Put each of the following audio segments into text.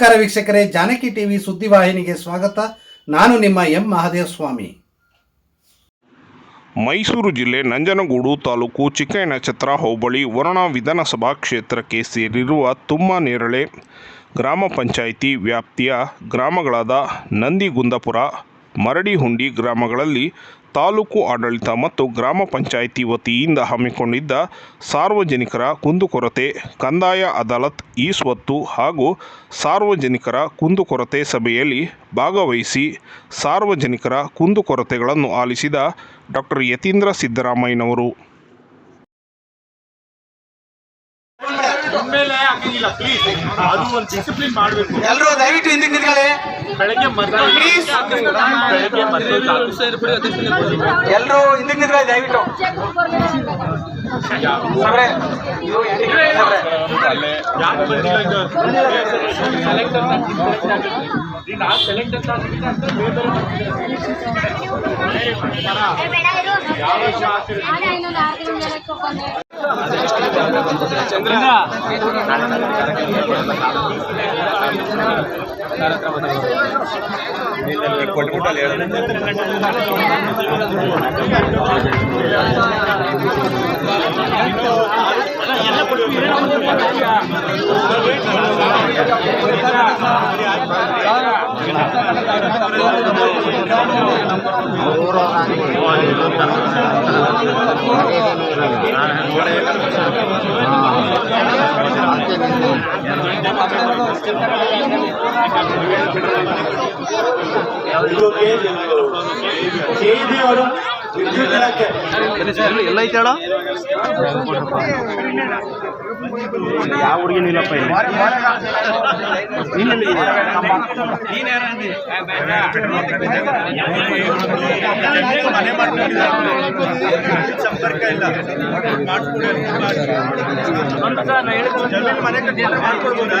ನಮಸ್ಕಾರ ವೀಕ್ಷಕರೇ, ಜಾನಕಿ ಟಿವಿ ಸುದ್ದಿವಾಹಿನಿಗೆ ಸ್ವಾಗತ. ನಾನು ನಿಮ್ಮ ಎಂ ಮಹಾದೇವ ಸ್ವಾಮಿ ಮೈಸೂರು ಜಿಲ್ಲೆ ನಂಜನಗೂಡು ತಾಲೂಕು ಚಿಕ್ಕನಕ್ಷತ್ರ ಹೋಬಳಿ ವರುಣ ವಿಧಾನಸಭಾ ಕ್ಷೇತ್ರಕ್ಕೆ ಸೇರಿರುವ ತುಮ್ಮನೇರಳೆ ಗ್ರಾಮ ಪಂಚಾಯಿತಿ ವ್ಯಾಪ್ತಿಯ ಗ್ರಾಮಗಳಾದ ನಂದಿಗುಂದಪುರ ಮರಡಿಹುಂಡಿ ಗ್ರಾಮಗಳಲ್ಲಿ ತಾಲೂಕು ಆಡಳಿತ ಮತ್ತು ಗ್ರಾಮ ಪಂಚಾಯಿತಿ ವತಿಯಿಂದ ಹಮ್ಮಿಕೊಂಡಿದ್ದ ಸಾರ್ವಜನಿಕರ ಕುಂದುಕೊರತೆ ಕಂದಾಯ ಅದಾಲತ್ ಈ ಸ್ವತ್ತು ಹಾಗೂ ಸಾರ್ವಜನಿಕರ ಕುಂದುಕೊರತೆ ಸಭೆಯಲ್ಲಿ ಭಾಗವಹಿಸಿ ಸಾರ್ವಜನಿಕರ ಕುಂದುಕೊರತೆಗಳನ್ನು ಆಲಿಸಿದ ಡಾಕ್ಟರ್ ಯತೀಂದ್ರ ಸಿದ್ದರಾಮಯ್ಯನವರು. ಆಗಂಗಿಲ್ಲ ಪ್ಲೀಸ್ ಅದು ಒಂದು ಡಿಸಿಪ್ಲಿನ್ ಮಾಡಬೇಕು. ಎಲ್ಲರೂ ದಯವಿಟ್ಟು ಹಿಂದಕ್ಕೆ ನಿಂತ್ಕೊಳ್ಳಿ ಬೆಳಗ್ಗೆ ಮದ್ದು ಬೆಳಗ್ಗೆ ಮದ್ದು ಎಲ್ಲರೂ ಹಿಂದಕ್ಕೆ ನಿಂತ್ಕೊಳ್ಳಿ ದಯವಿಟ್ಟು. ಸಾಬ್ರೆ? ಯಾಕೆ ಆ ಸೆಲೆಕ್ಟರ್ ಅಂತ ಅಂತ ಬೇರೆ ಬೇರೆ ಯಾವ ಶಾಸ್ತ್ರ ಕೊಟ್ಬಿಟ್ಟು ചെയ്തവരും ವಿದ್ಯುತ್ ಇಲಾಖೆ ಯಾವ ಹುಡುಗಿ ಇಲ್ಲಿ ಸಂಪರ್ಕ ಇಲ್ಲ ಮನೆ ಕಟ್ಟಿ ಮಾಡ್ಕೊಡ್ಬೋದಾ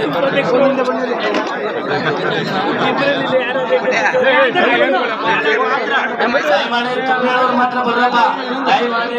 ಸಂಪರ್ಕಕ್ಕೆ ಮಾತ್ರ ಬರಲ್ಲ ದಯಮಾಡಿ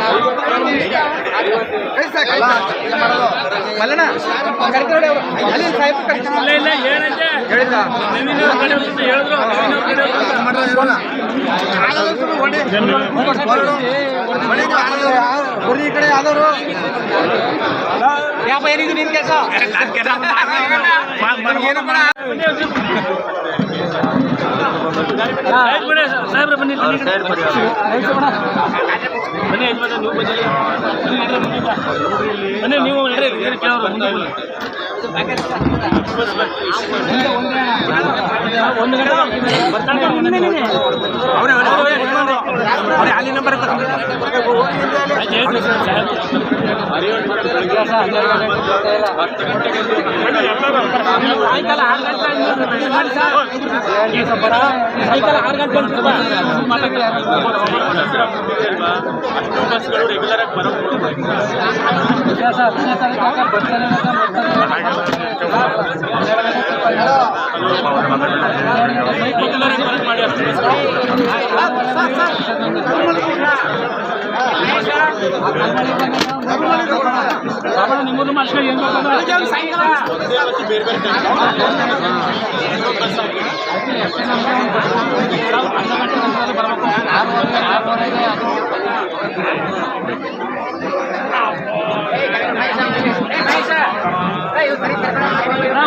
ಮಲ್ಲಣ್ಣ ಕರಿತಾರೆ ಅಲ್ಲಿ ಸಾಹೇಬ್ ಕಡೆ ಯಾವ್ದವ್ರು ಯಾವ ಏನಿದು ನಿನ್ ಕೆಲಸ? ಏನು ಸಾಹೇಬ್ರೆ ಬನ್ನಿ ಬನ್ನಿ ನೀವು ಬನ್ನಿ ಬನ್ನಿ ನೀವು ಮುಂದೆ ಬನ್ನಿ ಒಂದು ಗಂಟೆ ಬರ್ತಾನೆ ಅವರೇ ಅವರೇ ಅಲ್ಲಿ ನಂಬರ್ ಸಾಯಂಕಾಲ ಆರು ಗಂಟೆ ಸಾಯಂಕಾಲ ಆರು ಗಂಟೆ ಅಷ್ಟು ಬಸ್ಗಳು ರೆಗ್ಯುಲರ್ ಆಗಿ ಮಾಡಿ ಅಷ್ಟು ನಿಮ್ಮದು నిమ్మదు మనుషులు ఏం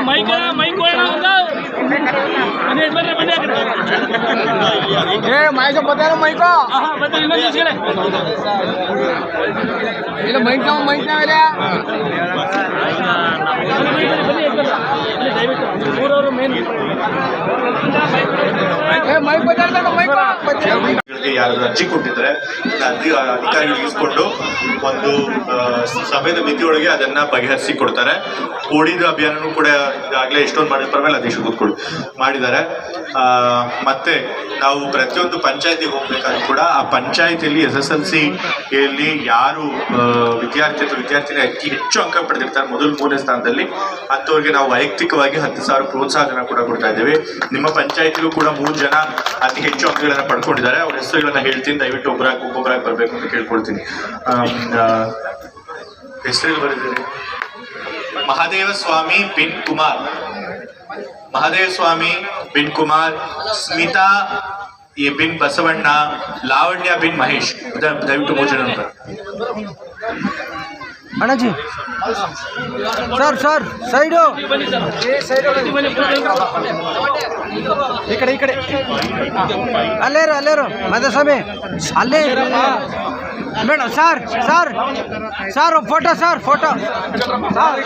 మైక్ మైక్ ఏ మైకో బతారు మైకో ఇలా మైక్ మైక్ మైక్ బతారు మైకో ಅರ್ಜಿ ಕೊಟ್ಟಿದ್ರೆ ಅರ್ಜಿ ಅಧಿಕಾರಿ ಇಸ್ಕೊಂಡು ಒಂದು ಸಮಯದ ಮಿತಿಯೊಳಗೆ ಅದನ್ನ ಬಗೆಹರಿಸಿ ಕೊಡ್ತಾರೆ. ಕೋಡಿದ ಅಭಿಯಾನನೂ ಕೂಡ ಈಗಾಗಲೇ ಎಷ್ಟೊಂದು ಮಾಡಿದ ಪರವಾಗಿಲ್ಲ ಅಧ್ಯಕ್ಷ ಕೂತ್ಕೊಂಡು ಮಾಡಿದ್ದಾರೆ. ಮತ್ತೆ ನಾವು ಪ್ರತಿಯೊಂದು ಪಂಚಾಯತಿಗೆ ಹೋಗ್ಬೇಕಾದ್ರೂ ಕೂಡ ಆ ಪಂಚಾಯತಿಯಲ್ಲಿ ಎಸ್ ಎಸ್ ಎಲ್ ಸಿಯಲ್ಲಿ ಯಾರು ವಿದ್ಯಾರ್ಥಿ ಅಥವಾ ವಿದ್ಯಾರ್ಥಿನಿ ಅತಿ ಹೆಚ್ಚು ಅಂಕ ಪಡೆದಿರ್ತಾರೆ ಮೊದಲು ಮೂರನೇ ಸ್ಥಾನದಲ್ಲಿ, ಅಂಥವ್ರಿಗೆ ನಾವು ವೈಯಕ್ತಿಕವಾಗಿ ಹತ್ತು ಸಾವಿರ ಪ್ರೋತ್ಸಾಹನ ಕೂಡ ಕೊಡ್ತಾ ಇದ್ದೇವೆ. ನಿಮ್ಮ ಪಂಚಾಯತಿಗೂ ಕೂಡ ಮೂರು ಜನ ಅತಿ ಹೆಚ್ಚು ಅಂಕಗಳನ್ನು ಪಡ್ಕೊಂಡಿದ್ದಾರೆ. ಅವ್ರ ಹೆಸರುಗಳನ್ನ ಹೇಳ್ತೀನಿ. ದಯವಿಟ್ಟು ಒಬ್ಬರಾಗಿ ಒಬ್ಬೊಬ್ಬರಾಗಿ ಬರಬೇಕು ಅಂತ ಕೇಳ್ಕೊಳ್ತೀನಿ. ಹೆಸರು ಬರೆದಿರಿ. ಮಹಾದೇವ ಸ್ವಾಮಿ ಪಿನ್ ಕುಮಾರ್. ಮಹಾದೇವ ಸ್ವಾಮಿ bin Kumar Smita A bin Basavanna Lavanya bin Mahesh the- ದಯವಿಟ್ಟು ಮೂರು ಜನ ಬರ್ರಿ. ಅಣ್ಣಜಿ ಸರ್ ಸರ್ ಸೈಡು ಈ ಕಡೆ ಈ ಕಡೆ ಅಲ್ಲೇರು ಅಲ್ಲೇರು ಮದಸ್ವಾಮಿ ಅಲ್ಲೇ ಇರಪ್ಪ ಬೇಡ sir sir sir photo sir photo sir